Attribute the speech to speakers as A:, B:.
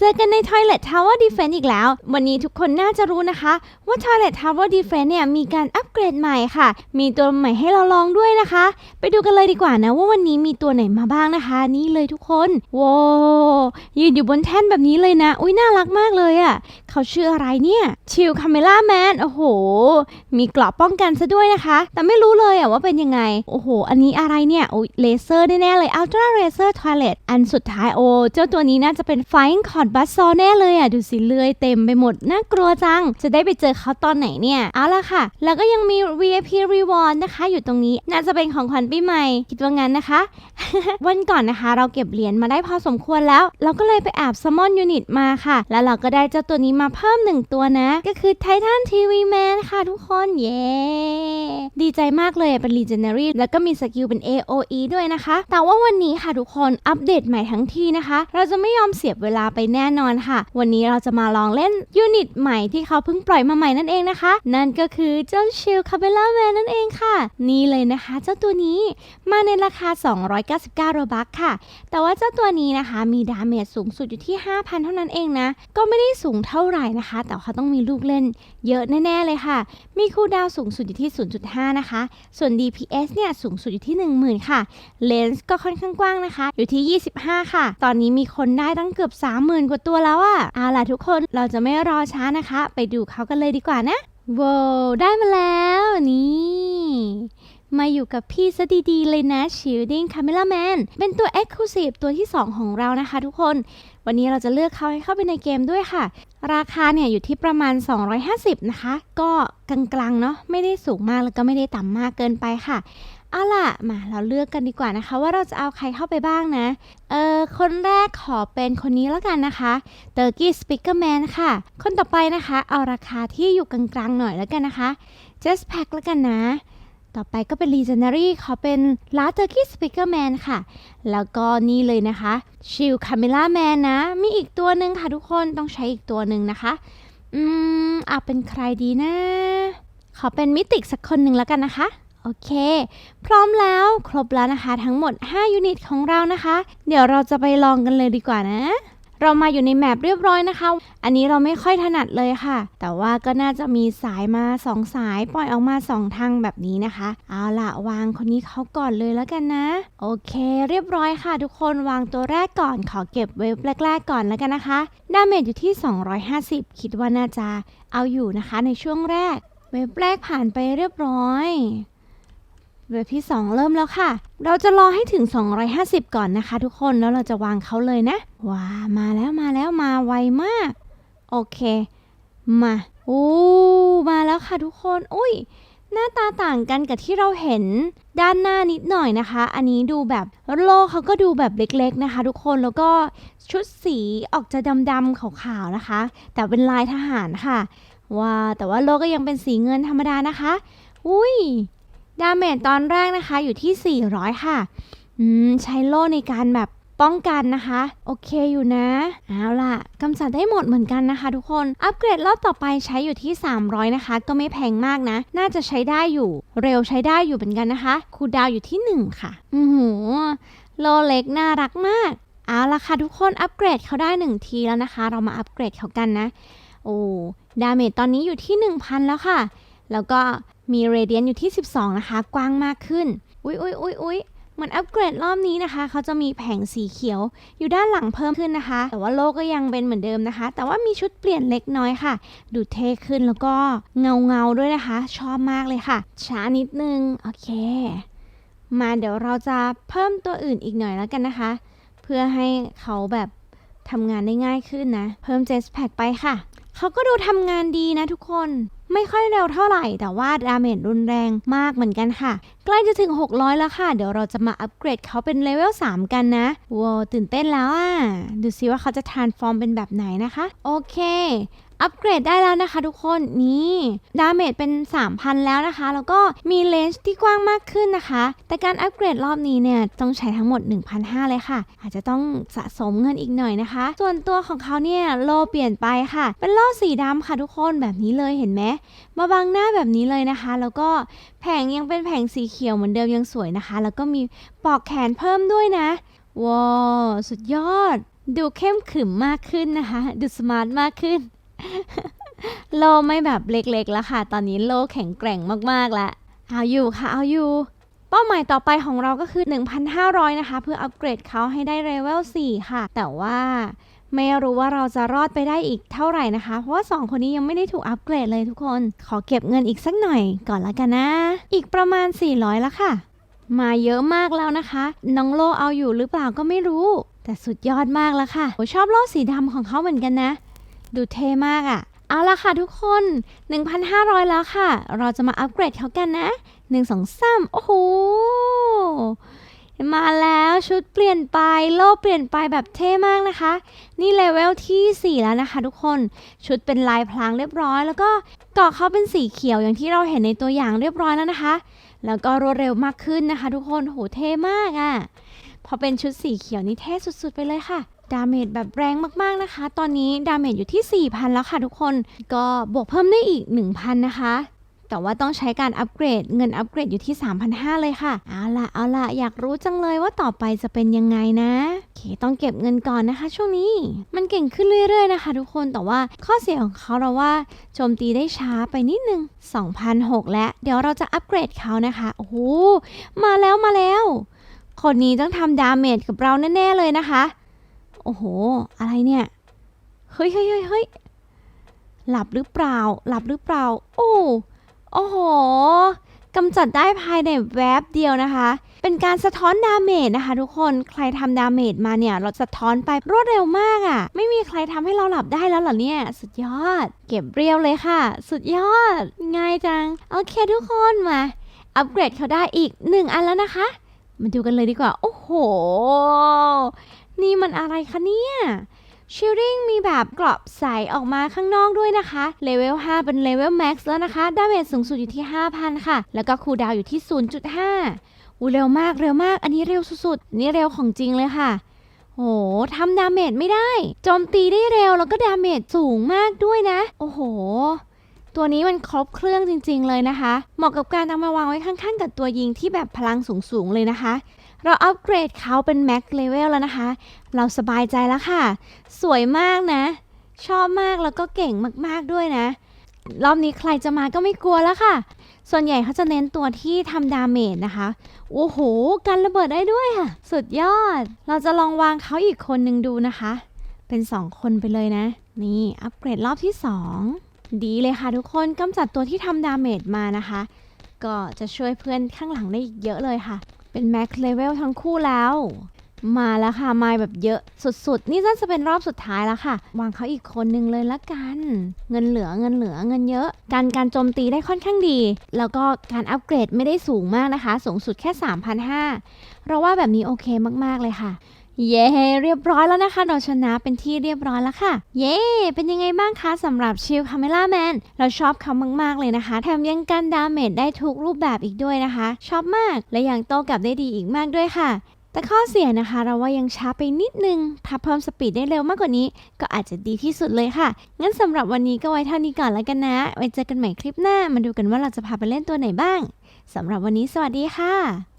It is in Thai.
A: เจอกันใน Toilet Tower Defense อีกแล้ว วันนี้ทุกคนน่าจะรู้นะคะ ว่า Toilet Tower Defense เนี่ยมีการอัปเกรดใหม่ค่ะ มีตัวใหม่ให้เราลองด้วยนะคะ ไปดูกันเลยดีกว่านะว่าวันนี้มีตัวไหนมาบ้างนะคะ นี่เลยทุกคนว้าวยืนอยู่บนแท่นแบบนี้เลยนะ อุ้ยน่ารักมากเลยอะ่ะ เขาชื่ออะไรเนี่ยชิลคาเมล่าแมนโอ้โห มีเกราะป้องกันซะด้วยนะคะ แต่ไม่รู้เลยอะว่าเป็นยังไง โอ้โห อันนี้อะไรเนี่ยโอ้ยเลเซอร์แน่ๆเลย Ultra Laser Toilet อันสุดท้ายโอ้เจ้าตัวนี้น่าจะเป็น Flying c o r d u s s a w แน่เลยอะดูสิเลื่อยเต็มไปหมดน่ากลัวจัง จะได้ไปเจอเขาตอนไหนเนี่ยเอาละค่ะ แล้วก็ยังมี VIP Reward นะคะ อยู่ตรงนี้น่าจะเป็นของขวัญปีใหม่ คิดว่างั้นนะคะ วันก่อนนะคะ เราเก็บเหรียญมาได้พอสมควรแล้ว เราก็เลยไปแอบ Summon Unit มาค่ะ แล้วเราก็ได้เจ้าตัวนี้มาเพิ่มหนึ่งตัวนะ ก็คือ Titan TV Man ค่ะทุกคน เย้ ดีใจมากเลยเป็น Legendary แล้วก็มีสกิลเป็น AOE ด้วยนะคะ แต่ว่าวันนี้ค่ะทุกคนอัปเดตใหม่ทั้งทีนะคะ เราจะไม่ยอมเสียเวลาไปแแน่นอนค่ะ วันนี้เราจะมาลองเล่นยูนิตใหม่ที่เขาเพิ่งปล่อยมาใหม่นั่นเองนะคะ นั่นก็คือเจ้าชิลคาเบล่าแมนนั่นเองค่ะ นี่เลยนะคะ เจ้าตัวนี้มาในราคา 299 โรบัคค่ะ แต่ว่าเจ้าตัวนี้นะคะ มีดาเมจสูงสุดอยู่ที่ 5,000 เท่านั้นเองนะ ก็ไม่ได้สูงเท่าไหร่นะคะ แต่เขาต้องมีลูกเล่นเยอะแน่ ๆ เลยค่ะ มีคูลดาวสูงสุดอยู่ที่ 0.5 นะคะ ส่วน DPS เนี่ยสูงสุดอยู่ที่ 10,000 ค่ะ เลนส์ก็ค่อนข้างกว้างนะคะ อยู่ที่ 25 ค่ะ ตอนนี้มีคนได้ตั้งเกือบ 30,000 กว่าตัวแล้วอะเอาล่ะทุกคน เราจะไม่รอช้านะคะ ไปดูเขากันเลยดีกว่านะว้าวได้มาแล้วนี่ มาอยู่กับพี่ซะดีๆเลยนะ Shielding Camera Man เป็นตัว Exclusive ตัวที่ 2 ของเรานะคะทุกคน วันนี้เราจะเลือกเขาให้เข้าไปในเกมด้วยค่ะ ราคาเนี่ยอยู่ที่ประมาณ 250 นะคะ ก็กลางๆเนาะไม่ได้สูงมากแล้วก็ไม่ได้ต่ำมากเกินไปค่ะเอาล่ะมาเราเลือกกันดีกว่านะคะ ว่าเราจะเอาใครเข้าไปบ้างนะ เออคนแรกขอเป็นคนนี้แล้วกันนะคะเตอร์กี้สปิเกอร์แมนค่ะ คนต่อไปนะคะ เอาราคาที่อยู่กลางๆหน่อยแล้วกันนะคะ Just Pack แล้วกันนะ ต่อไปก็เป็น Legendary ขอเป็น l a t u r key Speaker Man ค่ะ แล้วก็นี่เลยนะคะ Shield Camera Man นะ มีอีกตัวหนึ่งค่ะทุกคนต้องใช้อีกตัวหนึ่งนะคะ อืมเอาเป็นใครดีนะ ขอเป็นมิติกสักคนหนึ่งแล้วกันนะคะโอเค พร้อมแล้วครบแล้วนะคะ ทั้งหมด 5 ยูนิตของเรานะคะ เดี๋ยวเราจะไปลองกันเลยดีกว่านะ เรามาอยู่ในแมปเรียบร้อยนะคะ อันนี้เราไม่ค่อยถนัดเลยค่ะ แต่ว่าก็น่าจะมีสายมา2สายปล่อยออกมา 2 ทางแบบนี้นะคะ เอาละวางคนนี้เขาก่อนเลยแล้วกันนะ โอเค เรียบร้อยค่ะ ทุกคนวางตัวแรกก่อนขอเก็บเวฟแรกๆก่อนแล้วกันนะคะ ดาเมจอยู่ที่ 250 คิดว่าน่าจะเอาอยู่นะคะในช่วงแรก เวฟแรกผ่านไปเรียบร้อย เวฟที่ 2 เริ่มแล้วค่ะ เราจะรอให้ถึง 250 ก่อนนะคะ ทุกคน แล้วเราจะวางเขาเลยนะ ว้า มาแล้วมาแล้วมาไวมาก โอเค มาโอ้มาแล้วค่ะทุกคน อุ้ย หน้าตาต่างกันกับที่เราเห็นด้านหน้านิดหน่อยนะคะ อันนี้ดูแบบโลกเขาก็ดูแบบเล็กๆนะคะ ทุกคน แล้วก็ชุดสีออกจะดำๆขาวๆนะคะ แต่เป็นลายทหารค่ะ ว้า แต่ว่าโลกก็ยังเป็นสีเงินธรรมดานะคะ อุ้ย ดาเมจตอนแรกนะคะอยู่ที่ 400 ค่ะ อืม ใช้โล่ในการแบบป้องกันนะคะ โอเคอยู่นะ เอาล่ะกำจัดได้หมดเหมือนกันนะคะทุกคน อัปเกรดรอบต่อไปใช้อยู่ที่ 300 นะคะ ก็ไม่แพงมากนะ น่าจะใช้ได้อยู่ เร็วใช้ได้อยู่เหมือนกันนะคะคูดาวอยู่ที่ 1 ค่ะ อือหือโลเล็กน่ารักมาก เอาล่ะค่ะทุกคนอัปเกรดเขาได้ 1 ทีแล้วนะคะ เรามาอัปเกรดเขากันนะ โอ้ ดาเมจตอนนี้อยู่ที่ 1,000 แล้วค่ะ แล้วก็ มีเรเดียนอยู่ที่ 12 นะคะ กว้างมากขึ้น อุ๊ยอุ๊ยอุ๊ยอุ๊ยเหมือนอัปเกรดรอบนี้นะคะ เขาจะมีแผงสีเขียว อยู่ด้านหลังเพิ่มขึ้นนะคะ แต่ว่าโลกก็ยังเป็นเหมือนเดิมนะคะ แต่ว่ามีชุดเปลี่ยนเล็กน้อยค่ะ ดูเท่ขึ้นแล้วก็เงาเงาด้วยนะคะ ชอบมากเลยค่ะ ช้านิดนึง โอเค มาเดี๋ยวเราจะเพิ่มตัวอื่นอีกหน่อยแล้วกันนะคะ เพื่อให้เขาแบบทำงานได้ง่ายขึ้นนะ เพิ่มเจสแพ็กไปค่ะ เขาก็ดูทำงานดีนะทุกคน ไม่ค่อยเร็วเท่าไหร่ แต่ว่าดาเมจรุนแรงมากเหมือนกันค่ะ ใกล้จะถึง 600 แล้วค่ะ เดี๋ยวเราจะมาอัปเกรดเขาเป็นเลเวล 3 กันนะว้าวตื่นเต้นแล้วอะ ดูซิว่าเขาจะทานฟอร์มเป็นแบบไหนนะคะ โอเค อัปเกรดได้แล้วนะคะทุกคนนี่ดาเมจเป็น 3,000 แล้วนะคะ แล้วก็มีเลนส์ที่กว้างมากขึ้นนะคะ แต่การอัปเกรดรอบนี้เนี่ยต้องใช้ทั้งหมด 1,500 เลยค่ะ อาจจะต้องสะสมเงินอีกหน่อยนะคะ ส่วนตัวของเขาเนี่ยโลเปลี่ยนไปค่ะ เป็นโลสีดำค่ะทุกคนแบบนี้เลยเห็นไหมมาบังหน้าแบบนี้เลยนะคะ แล้วก็แผงยังเป็นแผงสีเขียวเหมือนเดิมยังสวยนะคะ แล้วก็มีปลอกแขนเพิ่มด้วยนะว้าวสุดยอด ดูเข้มขึมมากขึ้นนะคะ ดูสมาร์ทมากขึ้น โลไม่แบบเล็กๆแล้วค่ะ ตอนนี้โลแข็งแกร่งมากๆแล้วเอาอยู่ค่ะ เอาอยู่ เป้าหมายต่อไปของเราก็คือ 1,500 นะคะ เพื่ออัปเกรดเขาให้ได้เลเวล4ค่ะ แต่ว่าไม่รู้ว่าเราจะรอดไปได้อีกเท่าไหร่นะคะ เพราะว่า 2 คนนี้ยังไม่ได้ถูกอัปเกรดเลยทุกคน ขอเก็บเงินอีกสักหน่อยก่อนละกันนะ อีกประมาณ 400แล้วค่ะ มาเยอะมากแล้วนะคะ น้องโลเอาอยู่หรือเปล่าก็ไม่รู้ แต่สุดยอดมากแล้วค่ะโอ้ชอบโลสีดำของเขาเหมือนกันนะ ดูเท่มากอะ่ะ เอาละค่ะทุกคน 1,500 แล้วค่ะ เราจะมาอัปเกรดเขากันนะ 1 2 3 โอ้โห มาแล้วชุดเปลี่ยนไปโล่เปลี่ยนไปแบบเท่มากนะคะ นี่เลเวลที่ 4 แล้วนะคะทุกคน ชุดเป็นลายพลางเรียบร้อย แล้วก็เกาะเขาเป็นสีเขียวอย่างที่เราเห็นในตัวอย่างเรียบร้อยแล้วนะคะ แล้วก็รวดเร็วมากขึ้นนะคะ ทุกคนโหเท่มากอะ่ะพอเป็นชุดสีเขียวนี่เท่สุดๆไปเลยค่ะ ดาเมจแบบแรงมากๆนะคะ ตอนนี้ดาเมจอยู่ที่ 4,000 แล้วค่ะทุกคน ก็บวกเพิ่มได้อีก 1,000 นะคะ แต่ว่าต้องใช้การอัปเกรด เงินอัปเกรดอยู่ที่ 3,500 เลยค่ะ เอาล่ะเอาล่ะอยากรู้จังเลยว่าต่อไปจะเป็นยังไงนะ โอเค ต้องเก็บเงินก่อนนะคะ ช่วงนี้ มันเก่งขึ้นเรื่อยๆนะคะ ทุกคน แต่ว่าข้อเสียของเขาเราว่าโจมตีได้ช้าไปนิดนึง2,006แล้ว เดี๋ยวเราจะอัปเกรดเขานะคะ โอ้โห มาแล้วมาแล้ว คนนี้ต้องทำดาเมจกับเราแน่ๆเลยนะคะ โอ้โห อะไรเนี่ยเฮ้ยเฮ้ยเฮ้ยเฮ้ยหลับหรือเปล่า หลับหรือเปล่า โอ้โอ้โหกำจัดได้ภายในแวบเดียวนะคะ เป็นการสะท้อนดาเมจนะคะ ทุกคน ใครทำดาเมจมาเนี่ย เราสะท้อนไปรวดเร็วมากอะ่ะ ไม่มีใครทำให้เราหลับได้แล้วหรอเนี่ย สุดยอด เก็บเรียวเลยค่ะ สุดยอด ง่ายจัง โอเคทุกคนมา อัปเกรดเขาได้อีกหนึ่งอันแล้วนะคะ มาดูกันเลยดีกว่า โอ้โห นี่มันอะไรคะเนี่ยชิลดิ้งมีแบบกรอบใสออกมาข้างนอกด้วยนะคะ เลเวล 5 เป็นเลเวลแม็กซ์แล้วนะคะ ดาเมจสูงสุดอยู่ที่ 5,000 ค่ะ แล้วก็คูลดาวอยู่ที่ 0.5อู้เร็วมากเร็วมาก อันนี้เร็วสุดๆนนี่เร็วของจริงเลยค่ะ โหทำดาเมจไม่ได้ โจมตีได้เร็วแล้วก็ดาเมจสูงมากด้วยนะ โอ้โห ตัวนี้มันครบเครื่องจริง ๆ เลยนะคะ เหมาะกับการเอามาวางไว้ข้างๆ กับตัวยิงที่แบบพลังสูงๆเลยนะคะ เราอัปเกรดเขาเป็นแม็กเลเวลแล้วนะคะ เราสบายใจแล้วค่ะ สวยมากนะ ชอบมากแล้วก็เก่งมากๆด้วยนะ รอบนี้ใครจะมาก็ไม่กลัวแล้วค่ะ ส่วนใหญ่เขาจะเน้นตัวที่ทำดาเมจนะคะ โอ้โห กันระเบิดได้ด้วยค่ะ สุดยอด เราจะลองวางเขาอีกคนหนึ่งดูนะคะ เป็น 2 คนไปเลยนะ นี่อัปเกรดรอบที่ 2 ดีเลยค่ะทุกคนกำจัดตัวที่ทำดาเมจมานะคะ ก็จะช่วยเพื่อนข้างหลังได้อีกเยอะเลยค่ะ เป็นแม็กเลเวลทั้งคู่แล้ว มาแล้วค่ะ มาแบบเยอะสุดๆ นี่น่าจะเป็นรอบสุดท้ายแล้วค่ะ วางเขาอีกคนนึงเลยละกัน เงินเหลือเงินเหลือเงินเยอะ การการโจมตีได้ค่อนข้างดี แล้วก็การอัปเกรดไม่ได้สูงมากนะคะ สูงสุดแค่ 3,500เราว่าแบบนี้โอเคมากๆเลยค่ะ เย้เรียบร้อยแล้วนะคะเราชนะเป็นที่เรียบร้อยแล้วค่ะ เย้เป็นยังไงบ้างคะสำหรับชิลคาเมล่าแมนเราชอบเขามากๆเลยนะคะ แถมยังกันดาเมจได้ทุกรูปแบบอีกด้วยนะคะ ชอบมากและยังโตกลับได้ดีอีกมากด้วยค่ะแต่ข้อเสียนะคะเราว่ายังช้าไปนิดนึง ถ้าเพิ่มสปีดได้เร็วมากกว่านี้ ก็อาจจะดีที่สุดเลยค่ะ งั้นสำหรับวันนี้ก็ไว้เท่านี้ก่อนแล้วกันนะ ไว้เจอกันใหม่คลิปหน้า มาดูกันว่าเราจะพาไปเล่นตัวไหนบ้างสำหรับวันนี้สวัสดีค่ะ